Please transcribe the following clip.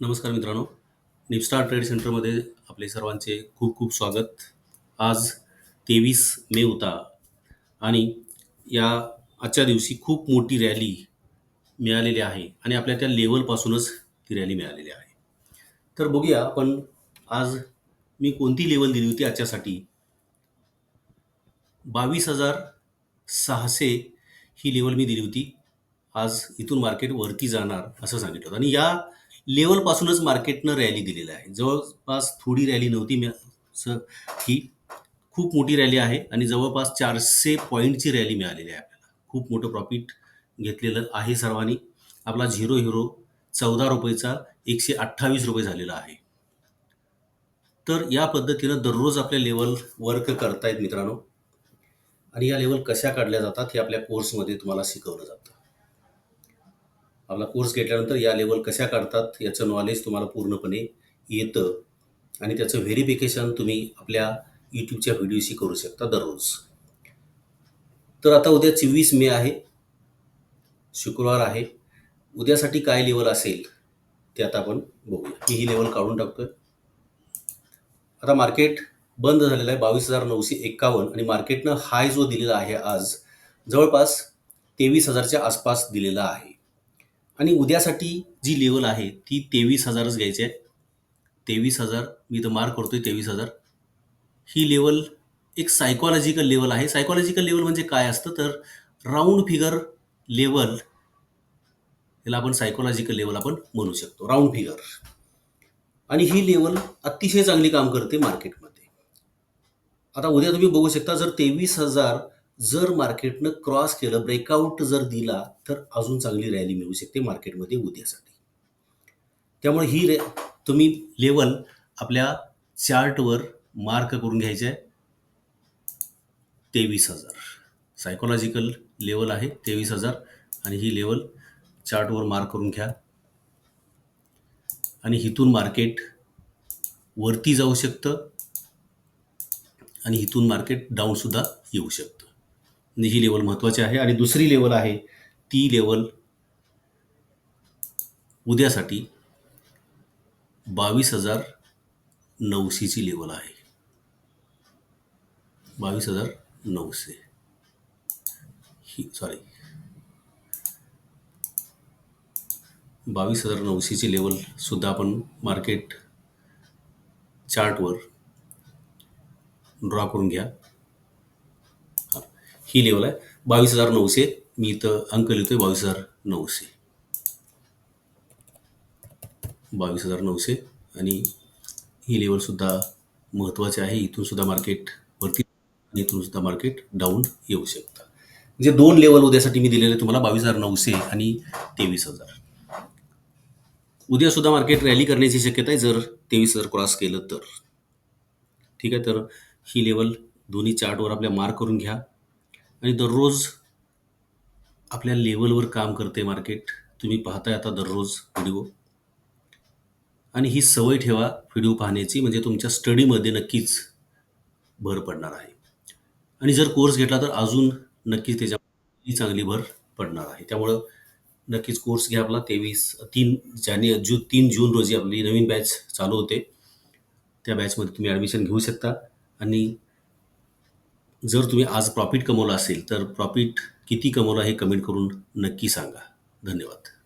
नमस्कार मित्रांनो. निपस्टार ट्रेड सेंटरमध्ये आपले सर्वांचे खूप खूप स्वागत. आज तेवीस मे होता आणि या आजच्या दिवशी खूप मोठी रॅली मिळालेली आहे आणि आपल्या त्या लेवलपासूनच ती रॅली मिळालेली आहे. तर बघूया आपण आज मी कोणती लेवल दिली होती आजच्यासाठी. बावीस हजार सहाशे ही लेवल मी दिली होती. आज इथून मार्केट वरती जाणार असं सांगितलं होतं. आणि या लेवलपासूनच मार्केटनं रॅली दिलेलं आहे. जवळपास थोडी रॅली नव्हती. ही खूप मोठी रॅली आहे आणि जवळपास चारशे पॉईंटची रॅली मिळालेली आहे आपल्याला. खूप मोठं प्रॉफिट घेतलेलं आहे सर्वांनी. आपला झिरो हिरो चौदा रुपयेचा एकशे अठ्ठावीस रुपये झालेला आहे. तर या पद्धतीनं दररोज आपल्या लेवल वर्क करतायत मित्रांनो. आणि या लेवल कशा काढल्या जातात हे आपल्या कोर्समध्ये तुम्हाला शिकवलं जातं. आपला कोर्स घेतल्यानंतर या लेवल कशा काढतात याचं नॉलेज तुम्हाला पूर्णपणे येतं. आणि त्याचं व्हेरिफिकेशन तुम्ही आपल्या यूट्यूबच्या व्हिडिओशी करू शकता दररोज. तर आता उद्या चोवीस मे आहे. शुक्रवार आहे. उद्यासाठी काय लेवल असेल ते आता आपण बघूया. मी ही लेवल काढून टाकतोय. आता मार्केट बंद झालेलं आहे. बावीस हजार नऊशे एक्कावन्न आणि मार्केटनं हाय जो दिलेला आहे आज जवळपास तेवीस हजारच्या आसपास दिलेला आहे. आणि उद्यासाठी जी लेवल आहे ती तेवीस हजारच घ्यायची आहे. तेवीस हजार मी तर मार्क करतोय तेवीस हजार ही लेवल एक सायकॉलॉजिकल लेवल आहे. सायकॉलॉजिकल लेवल म्हणजे काय असतं? तर राऊंड फिगर लेवल याला आपण सायकॉलॉजिकल लेवल आपण म्हणू शकतो. राऊंड फिगर आणि ही लेवल अतिशय चांगली काम करते मार्केटमध्ये आता उद्या तुम्ही बघू शकता जर तेवीस हजार जर मार्केटनं क्रॉस केलं ब्रेकआउट जर दिला तर अजून चांगली रॅली मिळू शकते मार्केटमध्ये उद्यासाठी. त्यामुळे ही रे तुम्ही लेवल आपल्या चार्टवर मार्क करून घ्यायचे आहे तेवीस हजार. सायकोलॉजिकल लेवल आहे तेवीस हजार. आणि ही लेवल चार्टवर मार्क करून घ्या. आणि इथून मार्केट वरती जाऊ शकतं. आणि इथून मार्केट डाऊनसुद्धा येऊ शकतं. ही लेवल महत्त्वाची आहे आणि दुसरी लेवल आहे ती लेवल उद्यासाठी बावीस हजार नऊशेची लेवल आहे. बावीस हजार नऊशे. ही सॉरी बावीस हजार नऊशेची लेवलसुद्धा आपण मार्केट चार्टवर ड्रॉ करून घ्या. ही लेवल आहे. बावीस हजार नऊशे. मी इथं अंक लिहितोय बावीस हजार नऊशे. बावीस हजार नऊशे. आणि ही लेवलसुद्धा महत्त्वाची आहे. इथून सुद्धा मार्केट वरती आणि इथून सुद्धा मार्केट डाऊन येऊ शकतं. म्हणजे दोन लेवल उद्यासाठी मी दिलेले तुम्हाला बावीस हजार नऊशे आणि तेवीस हजार. उद्यासुद्धा मार्केट रॅली करण्याची शक्यता आहे. जर तेवीस हजार क्रॉस केलं तर. ठीक आहे? तर ही लेवल दोन्ही चार्टवर आपल्या मार्क करून घ्या. आणि दररोज आपल्या लेवलवर काम करते मार्केट. तुम्ही पाहताय आता दररोज व्हिडिओ. आणि ही सवय ठेवा व्हिडिओ पाहण्याची म्हणजे तुमच्या स्टडीमध्ये नक्कीच भर पडणार आहे. आणि जर कोर्स घेतला तर अजून नक्कीच त्याच्या चांगली भर पडणार आहे. त्यामुळं नक्कीच कोर्स घ्या आपला. तेवीस तीन जाने जू तीन जून रोजी आपली नवीन बॅच चालू होते. त्या बॅचमध्ये तुम्ही ॲडमिशन घेऊ शकता. आणि जर तुम्ही आज प्रॉफिट कमवलं असेल तर प्रॉफिट किती कमवलं हे कमेंट करून नक्की सांगा. धन्यवाद.